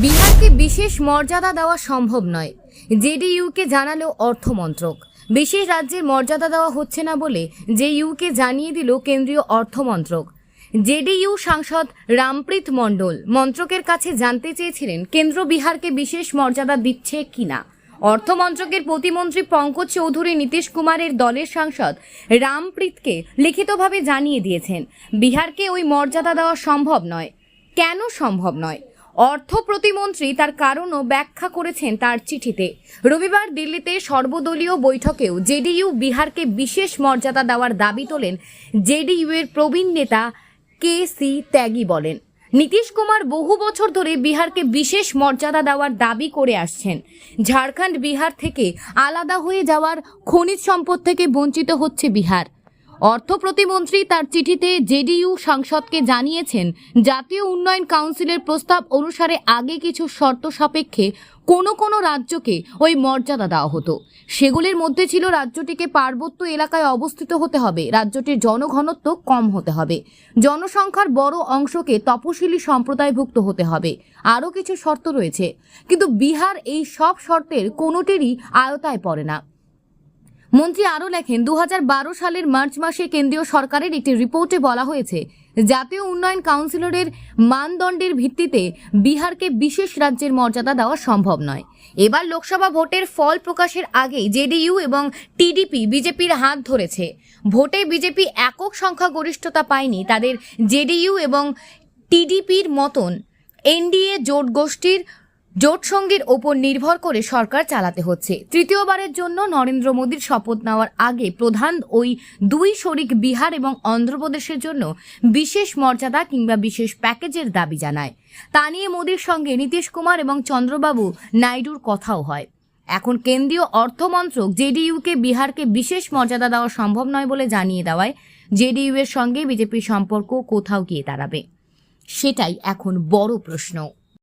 বিহারকে বিশেষ মর্যাদা দেওয়া সম্ভব নয়। জেডিইউকে জানালো অর্থমন্ত্রক। বিশেষ রাজ্যের মর্যাদা দেওয়া হচ্ছে না বলে জেইউকে জানিয়ে দিল কেন্দ্রীয় অর্থমন্ত্রক। জেডিইউ সাংসদ রামপ্রীত মণ্ডল মন্ত্রকের কাছে জানতে চেয়েছিলেন, কেন্দ্র বিহারকে বিশেষ মর্যাদা দিচ্ছে কিনা অর্থমন্ত্রকের প্রতিমন্ত্রী পঙ্কজ চৌধুরী নীতিশ কুমারের দলের সাংসদ রামপ্রীতকে লিখিতভাবে জানিয়ে দিয়েছেন, বিহারকে ওই মর্যাদা দেওয়া সম্ভব নয়। কেন সম্ভব নয়? অর্থ প্রতিমন্ত্রী তার কারণও ব্যাখ্যা করেছেন তার চিঠিতে। রবিবার দিল্লিতে সর্বদলীয় বৈঠকেও জেডিইউ বিহারকে বিশেষ মর্যাদা দেওয়ার দাবি তোলেন জেডিইউ এর প্রবীণ নেতা কে সি ত্যাগী বলেন। নীতিশ কুমার বহু বছর ধরে বিহারকে বিশেষ মর্যাদা দেওয়ার দাবি করে আসছেন। ঝাড়খণ্ড বিহার থেকে আলাদা হয়ে যাওয়ার খনিজ সম্পদ থেকে বঞ্চিত হচ্ছে বিহার। অর্থ প্রতিমন্ত্রী তার চিঠিতে জেডিইউ সাংসদকে জানিয়েছেন, জাতীয় উন্নয়ন কাউন্সিলের প্রস্তাব অনুসারে আগে কিছু শর্ত সাপেক্ষে কোনো কোনো রাজ্যকে ওই মর্যাদা দেওয়া হতো। সেগুলির মধ্যে ছিল রাজ্যটিকে পার্বত্য এলাকায় অবস্থিত হতে হবে, রাজ্যটির জনঘনত্ব কম হতে হবে, জনসংখ্যার বড় অংশকে তপশিলি সম্প্রদায়ভুক্ত হতে হবে, আরও কিছু শর্ত রয়েছে। কিন্তু বিহার এই সব শর্তের কোনোটিরই আয়তায় পড়ে না। মন্ত্রী আরও লেখেন দু হাজার বারো সালের মার্চ মাসে কেন্দ্রীয় সরকারের একটি রিপোর্টে বলা হয়েছে, জাতীয় উন্নয়ন কাউন্সিলরের মানদণ্ডের ভিত্তিতে বিহারকে বিশেষ রাজ্যের মর্যাদা দেওয়া সম্ভব নয়। এবার লোকসভা ভোটের ফল প্রকাশের আগেই জেডিইউ এবং টিডিপি বিজেপির হাত ধরেছে। ভোটে বিজেপি একক সংখ্যাগরিষ্ঠতা পায়নি, তাদের জেডিইউ এবং টিডিপির মতন এনডিএ জোট গোষ্ঠীর জোট সঙ্গীর ওপর নির্ভর করে সরকার চালাতে হচ্ছে। তৃতীয়বারের জন্য নরেন্দ্র মোদীর শপথ নেওয়ার আগে প্রধান ওই দুই শরিক বিহার এবং অন্ধ্রপ্রদেশের জন্য বিশেষ মর্যাদা কিংবা বিশেষ প্যাকেজের দাবি জানায়। তা নিয়ে মোদীর সঙ্গে নীতিশ কুমার এবং চন্দ্রবাবু নাইডুর কথাও হয়। এখন কেন্দ্রীয় অর্থমন্ত্রক জেডিইউকে বিহারকে বিশেষ মর্যাদা দেওয়া সম্ভব নয় বলে জানিয়ে দেওয়ায় জেডিইউ এর সঙ্গে বিজেপির সম্পর্ক কোথাও গিয়ে দাঁড়াবে। সেটাই এখন বড় প্রশ্ন।